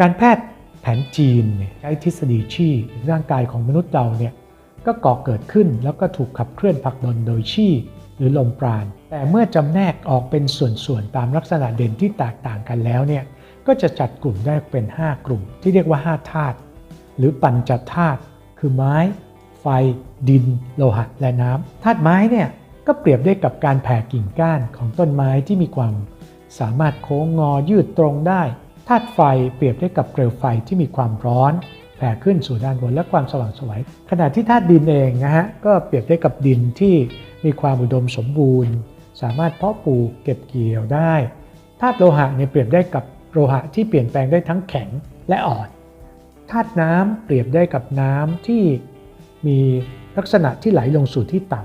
การแพทย์แผนจีนใช้ทฤษฎีชี่ร่างกายของมนุษย์เราเนี่ยก็ก่อเกิดขึ้นแล้วก็ถูกขับเคลื่อนผลักดันโดยชี่หรือลมปราณ แต่เมื่อจำแนกออกเป็นส่วนๆตามลักษณะเด่นที่แตกต่างกันแล้วเนี่ยก็จะจัดกลุ่มได้เป็น 5 กลุ่ม ที่เรียกว่า5ธาตุหรือปัญจธาตุคือไม้ ไฟ ดิน โลหะและน้ำธาตุไม้เนี่ยก็เปรียบได้กับการแผ่กิ่งก้านของต้นไม้ที่มีความ สามารถโค้งงอยืดตรงได้ ธาตุไฟเปรียบได้กับเปลวไฟที่มีความร้อนแผ่ขึ้นสู่ด้านบนและความสว่างสวยขณะที่ธาตุดินเองนะฮะก็เปรียบได้กับดินที่มีความอุดมสมบูรณ์ สามารถเพาะปลูกเก็บเกี่ยวได้ธาตุโลหะเนี่ยเปรียบได้กับโลหะที่เปลี่ยนแปลงได้ทั้งแข็งและอ่อนธาตุน้ำเปรียบได้กับน้ำที่มีลักษณะที่ไหลลงสู่ที่ต่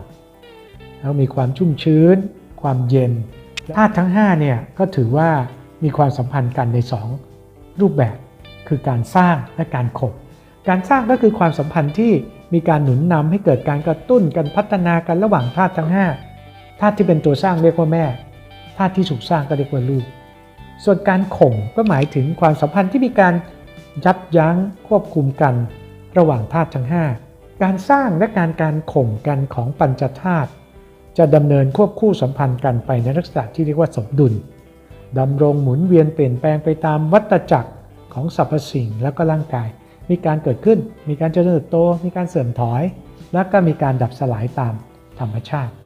ำแล้วมีความชุ่มชื้น ความเย็นธาตุทั้ง5เนี่ยก็ถือว่า มีความสัมพันธ์กันใน 2 รูปแบบคือการสร้างและการข่มการสร้างก็คือความสัมพันธ์ที่มีการหนุนนำให้เกิดการกระตุ้นการพัฒนากันระหว่างธาตุทั้ง5ธาตุที่เป็นตัวสร้างเรียกว่าแม่ธาตุที่ถูกสร้างก็เรียกว่าลูก ส่วนการข่มก็หมายถึงความสัมพันธ์ที่มีการยับยั้งควบคุมกันระหว่างธาตุทั้ง 5 การสร้างและการการข่มกันของปัญจธาตุจะดำเนินควบคู่สัมพันธ์กันไปในลักษณะที่เรียกว่าสมดุล ดำรงหมุนเวียนเปลี่ยนแปลงไปตามวัฏจักรของสรรพสิ่งและก็ร่างกาย มีการเกิดขึ้น มีการเจริญเติบโต มีการเสื่อมถอย และก็มีการดับสลายตามธรรมชาติ